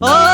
Oh!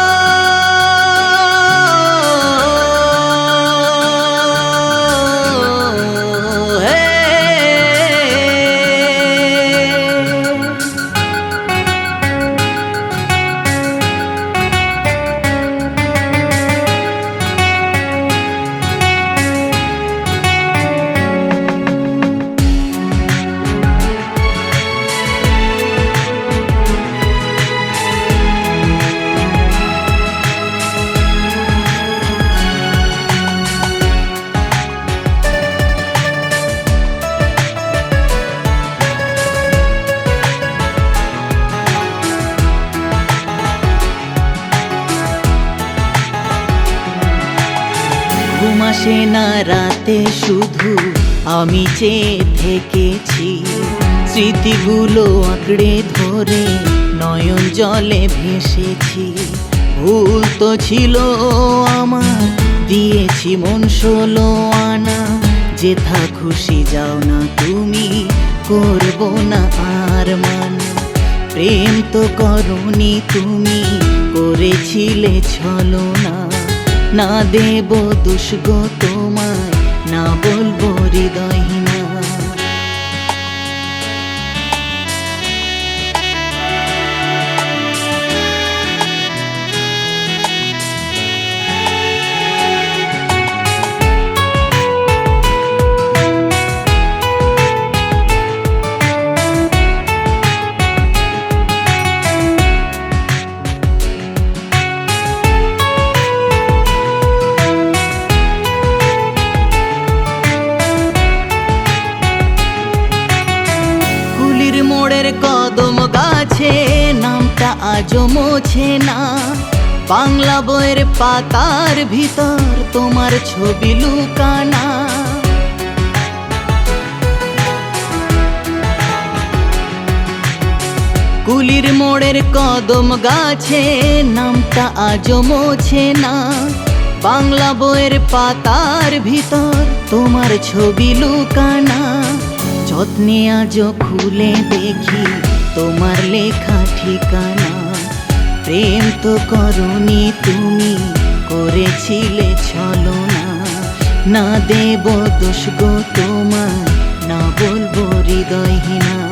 আসে না রাতে, শুধু আমি চেয়ে থেকেছি। স্মৃতিগুলো আঁকড়ে ধরে, নয়ন জলে ভেসেছি। ভুল তো ছিল আমার, দিয়েছি মন ষোলো আনা। যেথা খুশি যাও না তুমি, করব না আর মানা। প্রেম তো করনি তুমি, করেছিলে ছলো না দেব দুষ্গ তোমায় না বলব হৃদয়হীনা গাছে নামটা আজও মোছে না। বাংলা বইয়ের পাতার ভিতর তোমার ছবি লুকানা। কুলির মোড়ের কদম গাছে, নামটা আজও মোছে না। বাংলা বইয়ের পাতার ভিতর তোমার ছবি লুকানা। যত্নে আজও খুলে দেখি তোমার লেখা ঠিকানা। প্রেম তো করনি তুমি, করেছিলে ছলনা। না দেব দোষ গো তোমার, না বলব হৃদয়হীনা।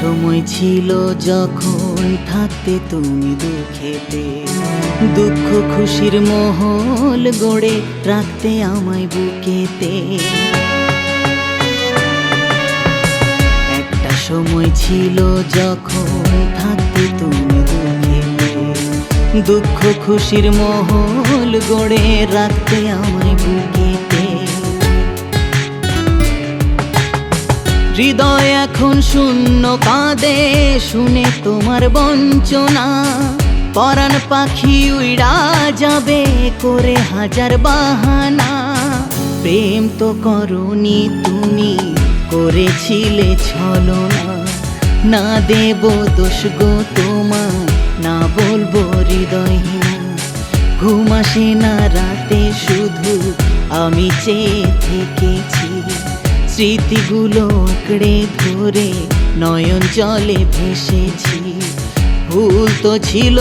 সময় ছিল যখন থাকতে তুমি দুঃখেতে। দুঃখ খুশির মহল গড়ে রাখতে আমায় বুকেতে। একটা সময় ছিল যখন থাকতে তুমি দুঃখেতে। দুঃখ খুশির মহল গড়ে রাখতে আমায় বুকেতে হৃদয় এখন শূন্য কাঁদে, শুনে তোমার বঞ্চনা। পরাণ পাখি উইড়া যাবে করে হাজার বাহানা। প্রেম তো করনি তুমি, করেছিলে ছলনা। না দেব দোষ গো তোমার না বলব হৃদয়হীনা। ঘুম আসে না রাতে, শুধু আমি চেয়ে থেকেছি। স্মৃতিগুলো আঁকড়ে ধরে নয়ন জলে ভেসেছি। ভুল তো ছিল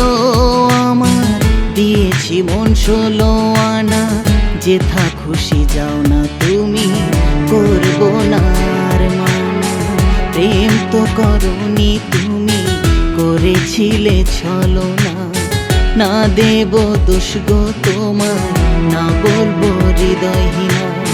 আমার, দিয়েছি মন ষোলো আনা। যেথা খুশি যাও না তুমি, করব না আর প্রেম তো করনি তুমি, করেছিলে ছলো না না দেব দোষ গো তোমার, না বলব হৃদয়হীনা।